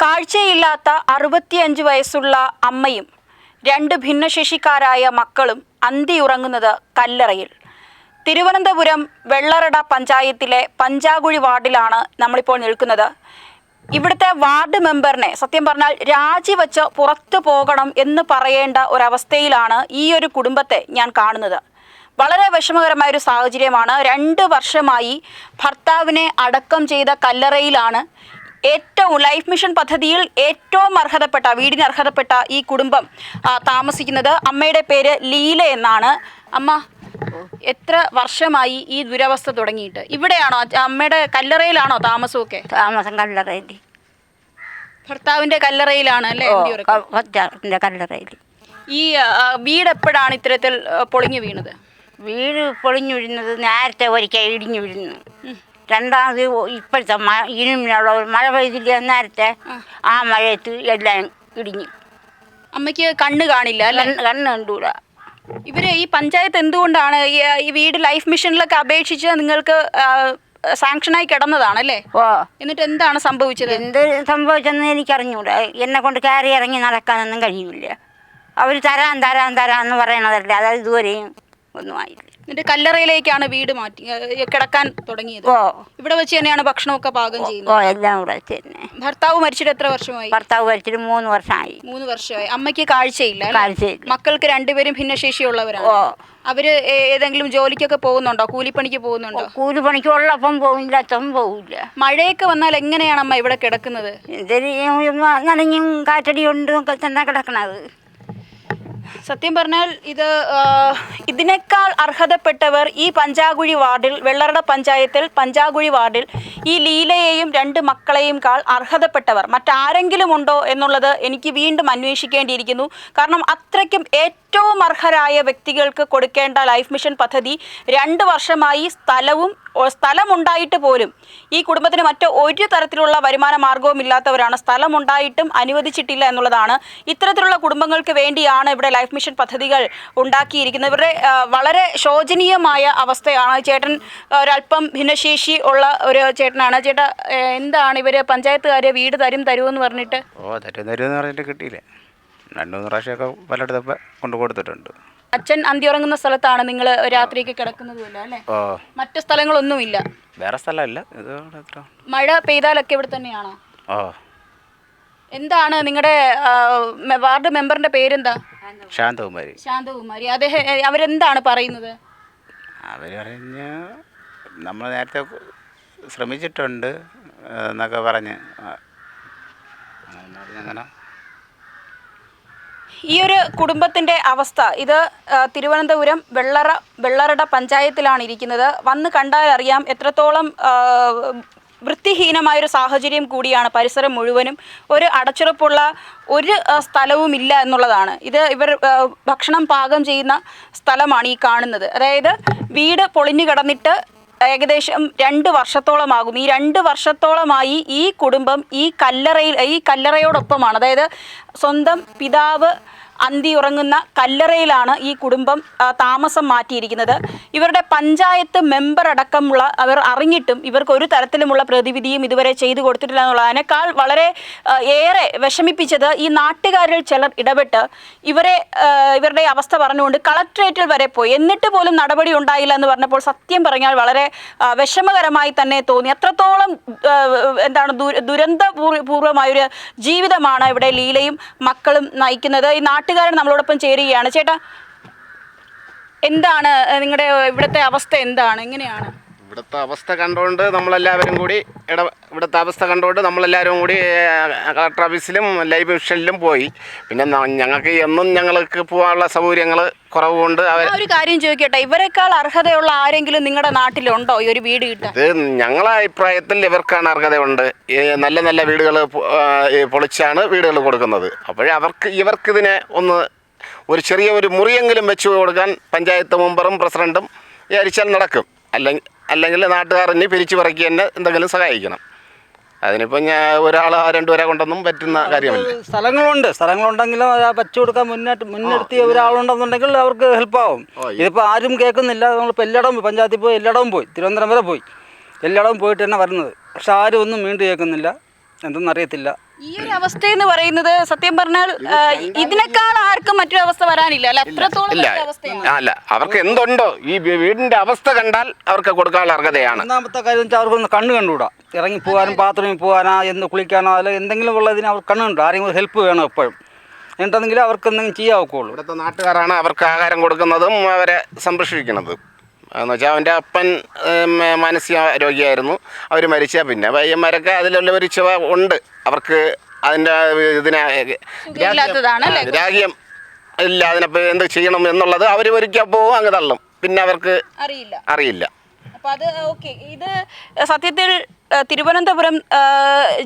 കാഴ്ചയില്ലാത്ത അറുപത്തിയഞ്ച് വയസ്സുള്ള അമ്മയും രണ്ട് ഭിന്നശേഷിക്കാരായ മക്കളും അന്തിയുറങ്ങുന്നത് കല്ലറയിൽ. തിരുവനന്തപുരം വെള്ളറട പഞ്ചായത്തിലെ പഞ്ചാകുഴി വാർഡിലാണ് നമ്മളിപ്പോൾ നിൽക്കുന്നത്. ഇവിടുത്തെ വാർഡ് മെമ്പറിനെ സത്യം പറഞ്ഞാൽ രാജിവെച്ച് പുറത്തു പോകണം എന്ന് പറയേണ്ട ഒരവസ്ഥയിലാണ് ഈ ഒരു കുടുംബത്തെ ഞാൻ കാണുന്നത്. വളരെ വിഷമകരമായ ഒരു സാഹചര്യമാണ്. രണ്ട് വർഷമായി ഭർത്താവിനെ അടക്കം ചെയ്ത കല്ലറയിലാണ് ഏറ്റവും ലൈഫ് മിഷൻ പദ്ധതിയിൽ ഏറ്റവും അർഹതപ്പെട്ട വീടിന് അർഹതപ്പെട്ട ഈ കുടുംബം താമസിക്കുന്നത് അമ്മയുടെ പേര് ലീല എന്നാണ്. അമ്മ എത്ര വർഷമായി ഈ ദുരവസ്ഥ തുടങ്ങിയിട്ട്? ഇവിടെയാണോ? അമ്മയുടെ കല്ലറയിലാണോ താമസമൊക്കെ? താമസം കല്ലറയിൽ ഭർത്താവിന്റെ കല്ലറയിലാണ് അല്ലേ? കല്ലറയിൽ ഈ വീട് എപ്പോഴാണ് ഇത്തരത്തിൽ പൊളിഞ്ഞു വീണത്? വീട് പൊളിഞ്ഞു വീഴുന്നത് നേരത്തെ ഒരിക്കൽ ഇടിഞ്ഞു വീഴുന്നു രണ്ടാമത് ഇപ്പോഴത്തെ മഴ ഇനിമുള്ള മഴ പെയ്തില്ല നേരത്തെ ആ. മഴയത്ത് എല്ലാം ഇടിഞ്ഞു. അമ്മയ്ക്ക് കണ്ണ് കാണില്ല അല്ല? കണ്ണ് കണ്ടൂല കണ്ടൂടാ. ഇവർ ഈ പഞ്ചായത്ത് എന്തുകൊണ്ടാണ് ഈ ഈ വീട് ലൈഫ് മിഷനിലൊക്കെ അപേക്ഷിച്ച് നിങ്ങൾക്ക് സാങ്ഷനായി കിടന്നതാണല്ലേ? ഓ. എന്നിട്ട് എന്താണ് സംഭവിച്ചത്? എന്ത് സംഭവിച്ചെന്ന് എനിക്കറിഞ്ഞൂടാ. എന്നെ കൊണ്ട് കയറി ഇറങ്ങി നടക്കാനൊന്നും കഴിയില്ല. അവർ തരാൻ തരാൻ തരാൻ എന്ന് പറയണതല്ലേ. അതായത് ഇതുവരെയും ഒന്നും ആയില്ല എന്നിട്ട് കല്ലറയിലേക്കാണ് വീട് മാറ്റി കിടക്കാൻ തുടങ്ങിയത്. ഓ. ഇവിടെ വെച്ച് തന്നെയാണ് ഭക്ഷണമൊക്കെ പാകം ഓ ചെയ്യുന്നത്. എല്ലാം കൂടെ തന്നെ. ഭർത്താവ് മരിച്ചിട്ട് എത്ര വർഷമായി? ഭർത്താവ് മരിച്ചിട്ട് മൂന്ന് വർഷമായി. മൂന്ന് വർഷമായി. അമ്മയ്ക്ക് കാഴ്ചയില്ല അല്ലേ? കാഴ്ചയില്ല. മക്കൾക്ക് രണ്ടുപേരും ഭിന്നശേഷിയുള്ളവരാണ്. ഓ. അവർ ഏ- ഏതെങ്കിലും ജോലിക്കൊക്കെ പോകുന്നുണ്ടോ? കൂലിപ്പണിക്ക് പോകുന്നുണ്ടോ? കൂലിപ്പണിക്ക് ഉള്ളപ്പം പോവില്ല അച്ഛൻ പോവില്ല. മഴയൊക്കെ വന്നാൽ എങ്ങനെയാണ് അമ്മ ഇവിടെ കിടക്കുന്നത്? എന്തൊരു കാറ്റടി ഉണ്ട് ഒക്കെ തന്നെ കിടക്കണത്. സത്യം പറഞ്ഞാൽ ഇത് ഇതിനേക്കാൾ അർഹതപ്പെട്ടവർ ഈ പഞ്ചാകുഴി വാർഡിൽ വെള്ളറട പഞ്ചായത്തിൽ പഞ്ചാകുഴി വാർഡിൽ ഈ ലീലയെയും രണ്ട് മക്കളെയും കാൾ അർഹതപ്പെട്ടവർ. മറ്റാരെങ്കിലും ഉണ്ടോ എന്നുള്ളത് എനിക്ക് വീണ്ടും അന്വേഷിക്കേണ്ടിയിരിക്കുന്നു. കാരണം അത്രയ്ക്കും ഏറ്റവും അർഹരായ വ്യക്തികൾക്ക് കൊടുക്കേണ്ട ലൈഫ് മിഷൻ പദ്ധതി രണ്ട് വർഷമായി സ്ഥലവും സ്ഥലമുണ്ടായിട്ട് പോലും ഈ കുടുംബത്തിന് മറ്റ് ഒരു തരത്തിലുള്ള വരുമാന മാർഗവും ഇല്ലാത്തവരാണ്. സ്ഥലമുണ്ടായിട്ടും അനുവദിച്ചിട്ടില്ല എന്നുള്ളതാണ്. ഇത്തരത്തിലുള്ള കുടുംബങ്ങൾക്ക് വേണ്ടിയാണ് ഇവിടെ ലൈഫ് മിഷൻ പദ്ധതികൾ ഉണ്ടാക്കിയിരിക്കുന്നത്. ഇവരുടെ വളരെ ശോചനീയമായ അവസ്ഥയാണ്. ചേട്ടൻ ഒരല്പം ഭിന്നശേഷി ഉള്ള ഒരു ചേട്ടനാണ്. ചേട്ടാ എന്താണ് ഇവർ പഞ്ചായത്തുകാർ വീട് തരും തരുമെന്ന് പറഞ്ഞിട്ട്? ഓ തരും തരും എന്ന് പറഞ്ഞിട്ട് കിട്ടിയില്ല. രണ്ട് മൂന്ന് പ്രാവശ്യമൊക്കെ പലയിടത്തൊക്കെ കൊണ്ടു കൊടുത്തിട്ടുണ്ട്. അച്ഛൻ അന്തി ഉറങ്ങുന്ന സ്ഥലത്താണ് നിങ്ങൾ രാത്രിയൊക്കെ കിടക്കുന്നതുമല്ല അല്ലേ? ഓ. മറ്റു സ്ഥലങ്ങളൊന്നുമില്ല. വേറെ സ്ഥലമല്ല. ഇത് ഇവിടെ എത്ര? മഴ പെയ്താലൊക്കെ ഇവിടെ തന്നെയാണോ? ഓ. എന്താണ് നിങ്ങളുടെ വാർഡ് മെമ്പറിന്റെ പേരെന്താ? ശാന്തകുമാരി. ശാന്തകുമാരി. അദ്ദേഹം അവരെന്താണ് പറയുന്നത്? അവർ പറഞ്ഞ് നമ്മൾ നേരത്തെ ശ്രമിച്ചിട്ടുണ്ട് എന്നൊക്കെ പറഞ്ഞ് അങ്ങനെ ഈ ഒരു കുടുംബത്തിന്റെ അവസ്ഥ ഇത് തിരുവനന്തപുരം വെള്ളറ വെള്ളറട പഞ്ചായത്തിലാണ് ഇരിക്കുന്നത്. വന്ന് കണ്ടാൽ അറിയാം എത്രത്തോളം വൃത്തിഹീനമായൊരു സാഹചര്യം കൂടിയാണ് പരിസരം മുഴുവനും. ഒരു അടച്ചുറപ്പുള്ള ഒരു സ്ഥലവുമില്ല എന്നുള്ളതാണ്. ഇത് ഇവർ ഭക്ഷണം പാകം ചെയ്യുന്ന സ്ഥലമാണ് ഈ കാണുന്നത്. അതായത് വീട് പൊളിഞ്ഞു കിടന്നിട്ട് ഏകദേശം രണ്ട് വർഷത്തോളമാകും. ഈ രണ്ട് വർഷത്തോളമായി ഈ കുടുംബം ഈ കല്ലറയിൽ ഈ കല്ലറയോടൊപ്പമാണ്. അതായത് സ്വന്തം പിതാവ് അന്തി ഉറങ്ങുന്ന കല്ലറയിലാണ് ഈ കുടുംബം താമസം മാറ്റിയിരിക്കുന്നത്. ഇവരുടെ പഞ്ചായത്ത് മെമ്പർ അടക്കമുള്ള അവർ അറിഞ്ഞിട്ടും ഇവർക്ക് ഒരു തരത്തിലുമുള്ള പ്രതിവിധിയും ഇതുവരെ ചെയ്തു കൊടുത്തിട്ടില്ല എന്നുള്ളതിനേക്കാൾ വളരെ ഏറെ വിഷമിപ്പിച്ചത് ഈ നാട്ടുകാരിൽ ചിലർ ഇടപെട്ട് ഇവരെ ഇവരുടെ അവസ്ഥ പറഞ്ഞുകൊണ്ട് കളക്ട്രേറ്റിൽ വരെ പോയി. എന്നിട്ട് പോലും നടപടി ഉണ്ടായില്ല എന്ന് പറഞ്ഞപ്പോൾ സത്യം പറഞ്ഞാൽ വളരെ വിഷമകരമായി തന്നെ തോന്നി. അത്രത്തോളം എന്താണ് ദുരന്തപൂർവമായൊരു ദുരന്ത പൂർ- പൂർവമായൊരു ജീവിതമാണ് ഇവിടെ ലീലയും മക്കളും നയിക്കുന്നത്. ഈ നാട്ടുകാരൻ നമ്മളോടൊപ്പം ചേരുകയാണ്. ചേട്ടാ എന്താണ് നിങ്ങളുടെ ഇവിടുത്തെ അവസ്ഥ എന്താണ്? എങ്ങനെയാണ്? ഇവിടുത്തെ അവസ്ഥ കണ്ടുകൊണ്ട് നമ്മളെല്ലാവരും കൂടി ഇട ഇവിടുത്തെ അവസ്ഥ കണ്ടുകൊണ്ട് നമ്മളെല്ലാവരും കൂടി കളക്ടർ ഓഫീസിലും ലൈഫ് മിഷനിലും പോയി. പിന്നെ ഞങ്ങൾക്ക് എന്നും ഞങ്ങൾക്ക് പോകാനുള്ള സൗകര്യങ്ങൾ കുറവുകൊണ്ട് അവർ ഒരു കാര്യം ചോദിക്കട്ടെ. ഇവരെക്കാൾ അർഹതയുള്ള ആരെങ്കിലും നിങ്ങളുടെ നാട്ടിലുണ്ടോ? ഈ ഒരു വീട് കിട്ടാൻ? ഇത് ഞങ്ങളെ അഭിപ്രായത്തിൽ ഇവർക്കാണ് അർഹതയുണ്ട്. നല്ല നല്ല വീടുകൾ പൊളിച്ചാണ് വീടുകൾ കൊടുക്കുന്നത്. അപ്പോഴേ അവർക്ക് ഇവർക്കിതിനെ ഒന്ന് ഒരു ചെറിയ ഒരു മുറിയെങ്കിലും വെച്ച് കൊടുക്കാൻ പഞ്ചായത്ത് മെമ്പറും പ്രസിഡന്റും വിചാരിച്ചാൽ നടക്കും. അല്ലെങ്കിൽ അല്ലെങ്കിൽ നാട്ടുകാരനെ പിരിച്ചു പറക്കി തന്നെ എന്തെങ്കിലും സഹായിക്കണം. അതിനിപ്പോൾ ഞാൻ ഒരാൾ രണ്ടുപേരെ കൊണ്ടൊന്നും പറ്റുന്ന കാര്യമല്ല. സ്ഥലങ്ങളുണ്ട്. സ്ഥലങ്ങളുണ്ടെങ്കിലും അത് പച്ച കൊടുക്കാൻ മുന്നോട്ട് മുൻനിർത്തിയ ഒരാളുണ്ടെന്നുണ്ടെങ്കിൽ അവർക്ക് ഹെൽപ്പാവും ഇതിപ്പോൾ ആരും കേൾക്കുന്നില്ല. നമ്മളിപ്പോൾ എല്ലായിടവും പോയി. പഞ്ചായത്തിൽ പോയി എല്ലായിടവും പോയി. തിരുവനന്തപുരം വരെ പോയി. എല്ലായിടവും പോയിട്ട് തന്നെ വരുന്നത്. പക്ഷെ ആരും ഒന്നും വീണ്ടും കേൾക്കുന്നില്ല. എന്തെന്നറിയത്തില്ല. ഈ ഒരു അവസ്ഥ എന്ന് പറയുന്നത് സത്യം പറഞ്ഞാൽ ഇതിനേക്കാൾ ആർക്കും മറ്റൊരു അവസ്ഥ വരാനില്ല. അല്ല അത്രത്തോളം ഇല്ല. അല്ല. അവർക്ക് എന്തുണ്ടോ? ഈ വീടിന്റെ അവസ്ഥ കണ്ടാൽ അവർക്ക് കൊടുക്കാനുള്ള അർഹതയാണ്. ഒന്നാമത്തെ കാര്യം വെച്ചാൽ അവർക്കൊന്ന് കണ്ണ് കണ്ടുകൂടാ. ഇറങ്ങി പോകാനും ബാത്റൂമിൽ പോകാനോ എന്ന് കുളിക്കാനോ അല്ലെങ്കിൽ എന്തെങ്കിലും ഉള്ളതിന് അവർക്ക് കണ്ണ് കണ്ടു ആരെങ്കിലും ഹെൽപ്പ് വേണം എപ്പോഴും. എന്നിട്ടെന്നെങ്കിലും അവർക്ക് എന്തെങ്കിലും ചെയ്യാവുള്ളൂ ഇവിടുത്തെ നാട്ടുകാരാണ് അവർക്ക് ആഹാരം കൊടുക്കുന്നതും അവരെ സംരക്ഷിക്കുന്നതും. എന്ന് വെച്ചാൽ അവന്റെ അപ്പൻ മാനസിക രോഗിയായിരുന്നു. അവർ മരിച്ച പിന്നെ. പയ്യന്മാരൊക്കെ അതിലുള്ള ഒരു ചുവ ഉണ്ട്. അവർക്ക് അതിന്റെ ഇതിനെ അല്ലേ? രാഗ്യം ഇല്ല. അതിനപ്പോൾ എന്ത് ചെയ്യണം എന്നുള്ളത് അവർ ഒരിക്കൽ പോവും അങ്ങ് തള്ളും. പിന്നെ അവർക്ക് അറിയില്ല. അറിയില്ല. അപ്പൊ അത് ഓക്കെ. ഇത് സത്യത്തിൽ തിരുവനന്തപുരം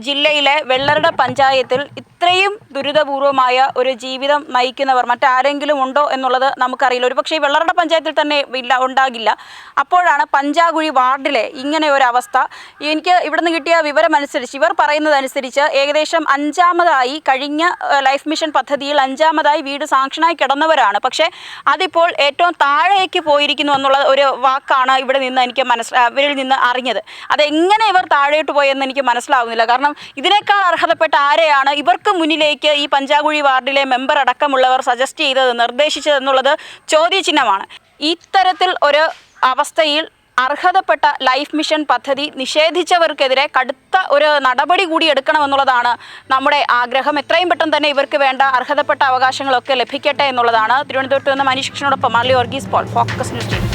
ജില്ലയിലെ വെള്ളറട പഞ്ചായത്തിൽ ഇത്രയും ദുരിതപൂർവമായ ഒരു ജീവിതം നയിക്കുന്നവർ മറ്റാരെങ്കിലും ഉണ്ടോ എന്നുള്ളത് നമുക്കറിയില്ല. ഒരു പക്ഷേ വെള്ളറട പഞ്ചായത്തിൽ തന്നെ ഇല്ല ഉണ്ടാകില്ല. അപ്പോഴാണ് പഞ്ചാകുഴി വാർഡിലെ ഇങ്ങനെ ഒരു അവസ്ഥ. എനിക്ക് ഇവിടുന്ന് കിട്ടിയ വിവരമനുസരിച്ച് ഇവർ പറയുന്നതനുസരിച്ച് ഏകദേശം അഞ്ചാമതായി കഴിഞ്ഞ ലൈഫ് മിഷൻ പദ്ധതിയിൽ അഞ്ചാമതായി വീട് സാങ്ഷനായി കിടന്നവരാണ്. പക്ഷേ അതിപ്പോൾ ഏറ്റവും താഴേക്ക് പോയിരിക്കുന്നു എന്നുള്ള ഒരു വാക്കാണ് ഇവിടെ നിന്ന് എനിക്ക് മനസ്സിൽ ഇവരിൽ നിന്ന് അറിഞ്ഞത്. അതെങ്ങനെ ഇവർ താഴോട്ട് പോയെന്ന് എനിക്ക് മനസ്സിലാവുന്നില്ല. കാരണം ഇതിനേക്കാൾ അർഹതപ്പെട്ട ആരെയാണ് ഇവർക്ക് മുന്നിലേക്ക് ഈ പഞ്ചാകുഴി വാർഡിലെ മെമ്പർ അടക്കമുള്ളവർ സജസ്റ്റ് ചെയ്തത് നിർദ്ദേശിച്ചതെന്നുള്ളത് ചോദ്യചിഹ്നമാണ്. ഇത്തരത്തിൽ ഒരു അവസ്ഥയിൽ അർഹതപ്പെട്ട ലൈഫ് മിഷൻ പദ്ധതി നിഷേധിച്ചവർക്കെതിരെ കടുത്ത ഒരു നടപടി കൂടി എടുക്കണമെന്നുള്ളതാണ് നമ്മുടെ ആഗ്രഹം. എത്രയും പെട്ടെന്ന് തന്നെ ഇവർക്ക് വേണ്ട അർഹതപ്പെട്ട അവകാശങ്ങളൊക്കെ ലഭിക്കട്ടെ എന്നുള്ളതാണ്. തിരുവനന്തപുരത്ത് നിന്ന് Manish കൃഷ്ണനോടൊപ്പം Merly Varghese Paul. Focus news team